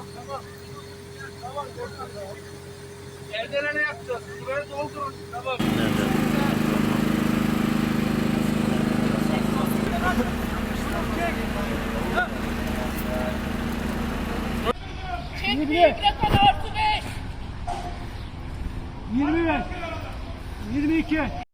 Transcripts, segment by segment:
Tamam tamam. Tamam tamam. Yerlere ne yapacağız? Buraya doldurun. Tamam. Çek büyük rakam artı 5. 25. 22.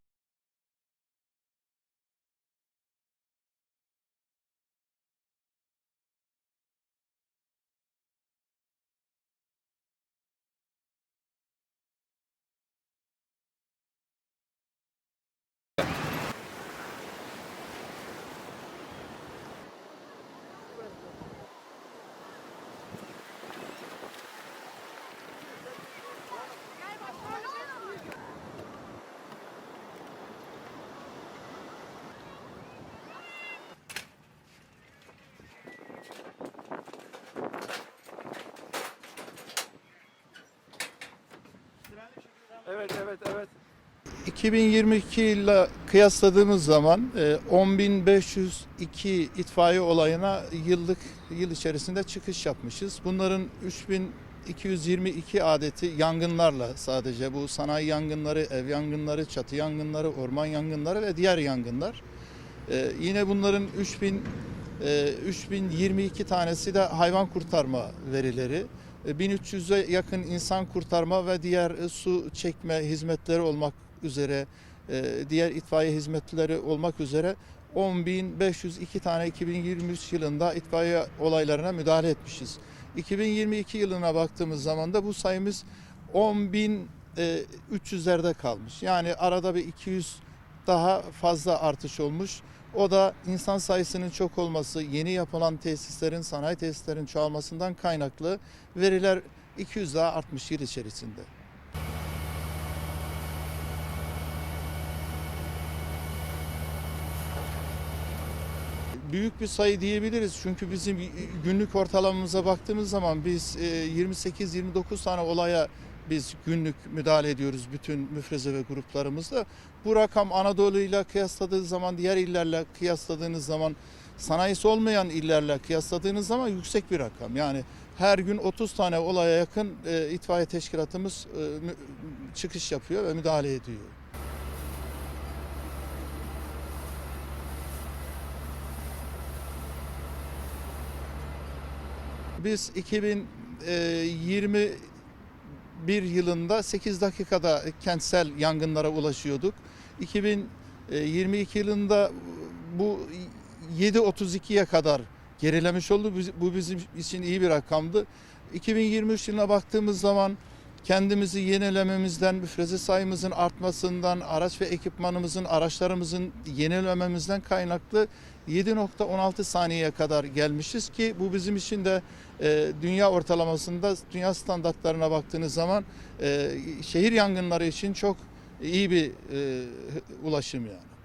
Evet evet evet. 2022 ile kıyasladığımız zaman e, 10.502 itfaiye olayına yıllık yıl içerisinde çıkış yapmışız. Bunların 3222 adeti yangınlarla sadece bu sanayi yangınları, ev yangınları, çatı yangınları, orman yangınları ve diğer yangınlar. E, Yine bunların 3000 e, 3022 tanesi de hayvan kurtarma verileri. E, 1300'e yakın insan kurtarma ve diğer e, su çekme hizmetleri olmak üzere, e, diğer itfaiye hizmetleri olmak üzere 10.502 tane 2023 yılında itfaiye olaylarına müdahale etmişiz. 2022 yılına baktığımız zaman da bu sayımız 10.300'lerde kalmış. Yani arada bir 200 daha fazla artış olmuş. O da insan sayısının çok olması, yeni yapılan tesislerin, sanayi tesislerin çoğalmasından kaynaklı veriler 200 daha artmış yıl içerisinde. Büyük bir sayı diyebiliriz çünkü bizim günlük ortalamamıza baktığımız zaman biz e, 28-29 tane olaya biz günlük müdahale ediyoruz bütün müfreze ve gruplarımızda. Bu rakam Anadolu ile kıyasladığınız zaman, diğer illerle kıyasladığınız zaman, sanayisi olmayan illerle kıyasladığınız zaman yüksek bir rakam. Yani her gün 30 tane olaya yakın e, itfaiye teşkilatımız e, çıkış yapıyor ve müdahale ediyor. Biz 2021 yılında 8 dakikada kentsel yangınlara ulaşıyorduk. 2022 yılında bu 7.32'ye kadar gerilemiş oldu. Bu bizim için iyi bir rakamdı. 2023 yılına baktığımız zaman kendimizi yenilememizden, müfreze sayımızın artmasından, araç ve ekipmanımızın, araçlarımızın yenilememizden kaynaklı 7.16 saniyeye kadar gelmişiz ki bu bizim için de e, dünya ortalamasında, dünya standartlarına baktığınız zaman e, şehir yangınları için çok iyi bir e, ulaşım yani.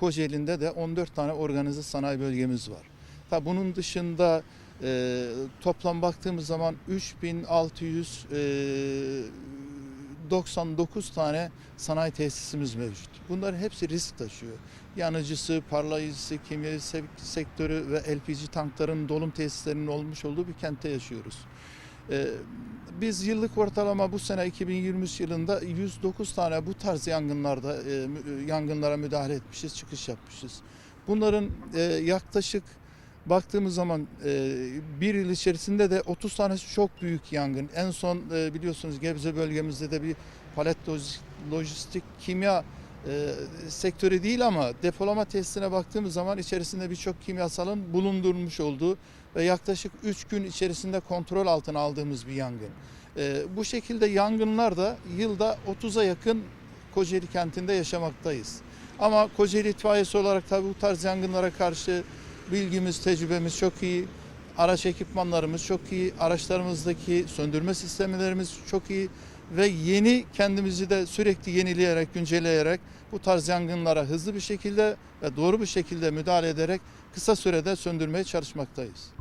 Kocaeli'nde de 14 tane organize sanayi bölgemiz var. Tabi bunun dışında e, toplam baktığımız zaman 3699 tane sanayi tesisimiz mevcut. Bunların hepsi risk taşıyor. Yanıcısı, parlayıcısı, kimya sek- sektörü ve LPG tankların dolum tesislerinin olmuş olduğu bir kentte yaşıyoruz. Ee, Biz yıllık ortalama bu sene 2023 yılında 109 tane bu tarz yangınlarda e, mü- yangınlara müdahale etmişiz, çıkış yapmışız. Bunların e, yaklaşık baktığımız zaman e, bir yıl içerisinde de 30 tanesi çok büyük yangın. En son e, biliyorsunuz Gebze bölgemizde de bir palet loj- lojistik kimya e, sektörü değil ama depolama tesisine baktığımız zaman içerisinde birçok kimyasalın bulundurulmuş olduğu yaklaşık 3 gün içerisinde kontrol altına aldığımız bir yangın. E, bu şekilde yangınlar da yılda 30'a yakın Kocaeli kentinde yaşamaktayız. Ama Kocaeli itfaiyesi olarak tabii bu tarz yangınlara karşı bilgimiz, tecrübemiz çok iyi. Araç ekipmanlarımız çok iyi. Araçlarımızdaki söndürme sistemlerimiz çok iyi. Ve yeni kendimizi de sürekli yenileyerek, güncelleyerek bu tarz yangınlara hızlı bir şekilde ve doğru bir şekilde müdahale ederek kısa sürede söndürmeye çalışmaktayız.